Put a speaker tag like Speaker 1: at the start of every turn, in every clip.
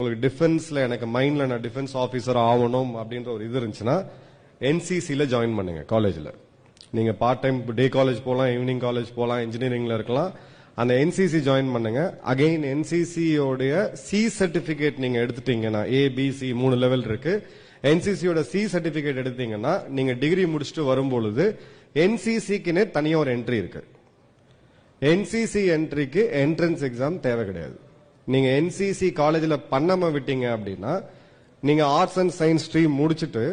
Speaker 1: உங்களுக்கு டிஃபென்ஸ்ல எனக்கு மைண்ட்ல நான் டிஃபென்ஸ் ஆஃபீஸர் ஆகணும் அப்படின்ற ஒரு இது இருந்துச்சுன்னா என்சிசியில் ஜாயின் பண்ணுங்க காலேஜில் நீங்க பார்ட் டைம் டே காலேஜ் போகலாம் ஈவினிங் காலேஜ் போகலாம் இன்ஜினியரிங்ல இருக்கலாம். அந்த என்சிசி ஜாயின் பண்ணுங்க. அகைன் என்சிசியோடைய சி சர்டிபிகேட் நீங்க எடுத்துட்டீங்கன்னா ஏபிசி மூணு லெவல் இருக்கு. என்சிசியோட சி சர்டிபிகேட் எடுத்தீங்கன்னா நீங்க டிகிரி முடிச்சுட்டு வரும்பொழுது என்சிசிக்குன்னே தனியாக ஒரு என்ட்ரி இருக்கு. என்சிசி என்ட்ரிக்கு என்ட்ரன்ஸ் எக்ஸாம் தேவை கிடையாது. நீங்க என்சிசி காலேஜில் பண்ணாம விட்டீங்க அப்படின்னா நீங்க ஆர்ட்ஸ் அண்ட் சயின்ஸ் ஸ்ட்ரீம் முடிச்சுட்டு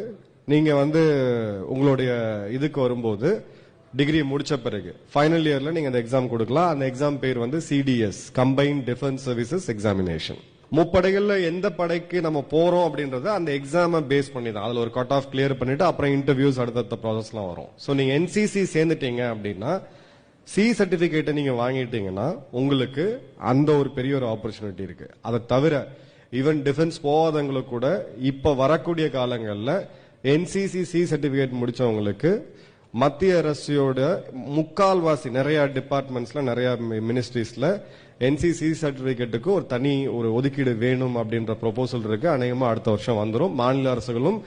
Speaker 1: நீங்க வந்து உங்களுடைய இதுக்கு வரும்போது டிகிரி முடிச்ச பிறகு ஃபைனல் இயர்ல நீங்க அந்த எக்ஸாம் கொடுக்கலாம். அந்த எக்ஸாம் பேர் வந்து CDS combine defence services examination முப்படைகள்ல எந்த படைக்கு நம்ம போறோம் அப்படின்றத அந்த எக்ஸாமை பேஸ் பண்ணி தான். அதுல ஒரு கட் ஆஃப் கிளியர் பண்ணிட்டு அப்புறம் இன்டர்வியூஸ் அடுத்தடுத்த ப்ராசஸ்லாம் வரும். ஸோ நீங்க என்சிசி சேர்ந்துட்டீங்க அப்படின்னா சி சர்டிபிகேட்டை நீங்க வாங்கிட்டீங்கன்னா உங்களுக்கு அந்த ஒரு பெரிய ஒரு ஆப்பர்ச்சுனிட்டி இருக்கு. அதை தவிர ஈவன் டிஃபென்ஸ் போகாதவங்களுக்கு கூட இப்ப வரக்கூடிய காலங்களில் என்சிசி சி சர்டிபிகேட் முடிச்சவங்களுக்கு மத்திய அரசோட முக்கால்வாசி நிறைய டிபார்ட்மெண்ட்ஸ்ல நிறைய மினிஸ்ட்ரிஸ்ல என்சிசி சர்டிபிகேட்டுக்கு ஒரு தனி ஒரு ஒதுக்கீடு வேணும் அப்படின்ற ப்ரொபோசல் இருக்கு. அநேகமா அடுத்த வருஷம் வந்துடும் மாநில அரசுகளும்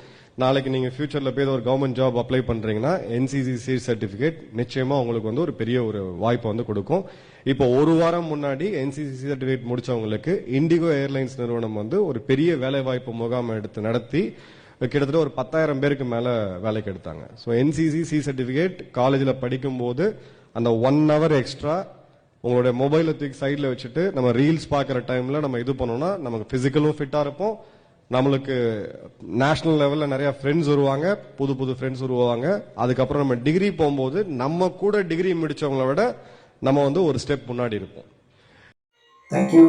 Speaker 1: நாளைக்கு நீங்க ஃபியூச்சர்ல போய் ஒரு கவர்மெண்ட் ஜாப் அப்ளை பண்றீங்கன்னா என்சிசி சர்டிபிகேட் நிச்சயமா உங்களுக்கு வந்து ஒரு பெரிய ஒரு வாய்ப்பை வந்து கொடுக்கும். இப்போ ஒரு வாரம் முன்னாடி என்சிசி சர்டிபிகேட் முடிச்சவங்களுக்கு இண்டிகோ ஏர்லைன்ஸ் நிறுவனம் வந்து ஒரு பெரிய வேலை வாய்ப்பு முகாம் எடுத்து நடத்தி கிட்டத்தட்ட ஒரு பத்தாயிரம் பேருக்கு மேல வேலைக்கு எடுத்தாங்க. ஸோ என்சிசி சி சர்டிபிகேட் காலேஜில் படிக்கும்போது அந்த ஒன் ஹவர் எக்ஸ்ட்ரா உங்களுடைய மொபைலை தூக்கி சைடில் வச்சுட்டு நம்ம ரீல்ஸ் பார்க்குற டைம்ல நம்ம இது பண்ணோம்னா நமக்கு பிசிக்கலும் ஃபிட்டாக இருப்போம். நம்மளுக்கு நேஷனல் லெவலில் நிறைய ஃப்ரெண்ட்ஸ் வருவாங்க. புது புது ஃப்ரெண்ட்ஸ் வருவாங்க அதுக்கப்புறம் நம்ம டிகிரி போகும்போது நம்ம கூட டிகிரி முடிச்சவங்கள விட நம்ம வந்து ஒரு ஸ்டெப் முன்னாடி இருப்போம்.
Speaker 2: தேங்க்யூ